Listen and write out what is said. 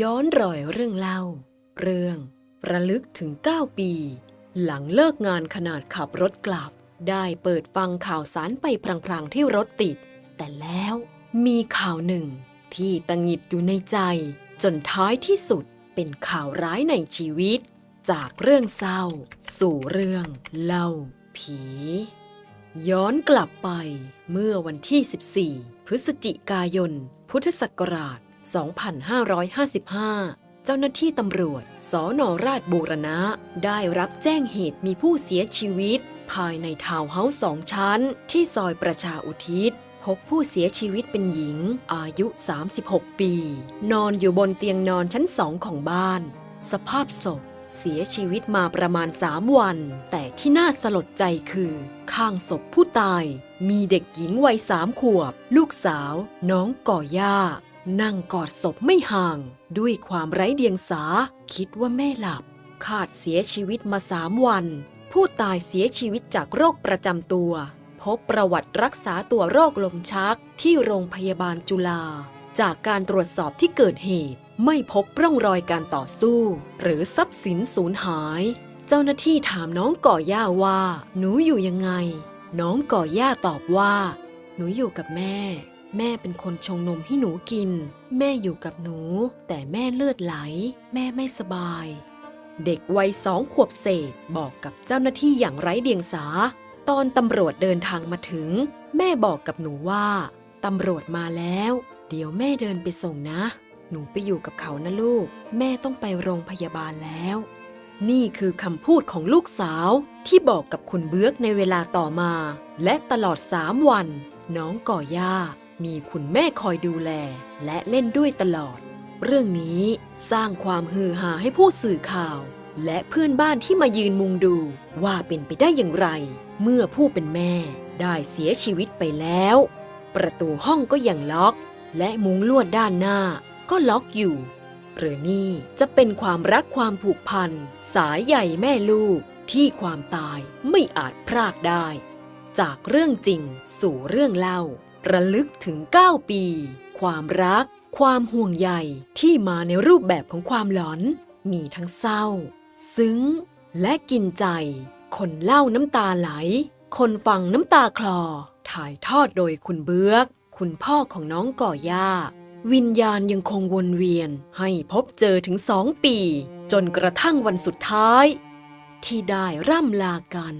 ย้อนรอยเรื่องเล่า เรื่อง ระลึกถึง 9 ปี หลังเลิกงานขนาดขับรถกลับ ได้เปิดฟังข่าวสารไปพลางๆที่รถติด แต่แล้วมีข่าวหนึ่ง ที่ตังหิดอยู่ในใจ จนท้ายที่สุดเป็นข่าวร้ายในชีวิต จากเรื่องเศร้า สู่เรื่องเล่า ผี ย้อนกลับไปเมื่อวันที่ 14 พฤศจิกายน พุทธศักราช 2555 เจ้าหน้าที่ตำรวจ สนราชบูรณะ ได้รับแจ้งเหตุมีผู้เสียชีวิต ภายในทาวน์เฮาส์สองชั้น ที่ซอยประชาอุทิศ พบผู้เสียชีวิตเป็นหญิง อายุ 36 ปี นอนอยู่บนเตียงนอนชั้นสองของบ้าน สภาพศพเสียชีวิตมาประมาณ 3 วัน แต่ที่น่าสลดใจคือ ข้างศพผู้ตาย มีเด็กหญิงวัยสามขวบ ลูกสาว น้องก่อย่า นั่งกอดศพไม่ห่าง ด้วยความไร้เดียงสา คิดว่าแม่หลับ ขาดเสียชีวิตมาสามวัน ผู้ตายเสียชีวิตจากโรคประจำตัว พบประวัติรักษาตัวโรคลมชักที่โรงพยาบาลจุฬาจากการตรวจสอบที่เกิดเหตุ ไม่พบร่องรอยการต่อสู้ หรือทรัพย์สินสูญหาย เจ้าหน้าที่ถามน้องก่อย่าว่า หนูอยู่ยังไง น้องก่อย่าตอบว่า หนูอยู่กับแม่ แม่เป็นคนชงนมให้หนูกิน แม่อยู่กับหนู แต่แม่เลือดไหล แม่ไม่สบาย เด็กวัยสองขวบเศษบอกกับเจ้าหน้าที่อย่างไร้เดียงสา ตอนตำรวจเดินทางมาถึง แม่บอกกับหนูว่าตำรวจมาแล้ว เดี๋ยวแม่เดินไปส่งนะ หนูไปอยู่กับเขานะลูก แม่ต้องไปโรงพยาบาลแล้ว นี่คือคำพูดของลูกสาวที่บอกกับคุณเบื้อกในเวลาต่อมา และตลอดสามวัน น้องก่อย่า มีคุณแม่คอยดูแลและเล่นด้วยตลอด เรื่องนี้สร้างความฮือฮาให้ผู้สื่อข่าว และเพื่อนบ้านที่มายืนมุงดูว่าเป็นไปได้อย่างไร เมื่อผู้เป็นแม่ได้เสียชีวิตไปแล้ว ประตูห้องก็ยังล็อก และมุงลวดด้านหน้าก็ล็อกอยู่ หรือนี่จะเป็นความรักความผูกพัน สายใหญ่แม่ลูกที่ความตายไม่อาจพรากได้ จากเรื่องจริงสู่เรื่องเล่า ระลึกถึง 9 ปี ความรัก ความห่วงใยที่มาในรูปแบบของความหลอน มีทั้งเศร้า ซึ้ง และกินใจ คนเล่าน้ำตาไหล คนฟังน้ำตาคลอ ถ่ายทอดโดยคุณเบื้อก คุณพ่อของน้องก่อย่า วิญญาณยังคงวนเวียน ให้พบเจอถึงสองปี จนกระทั่งวันสุดท้าย ที่ได้ร่ำลากัน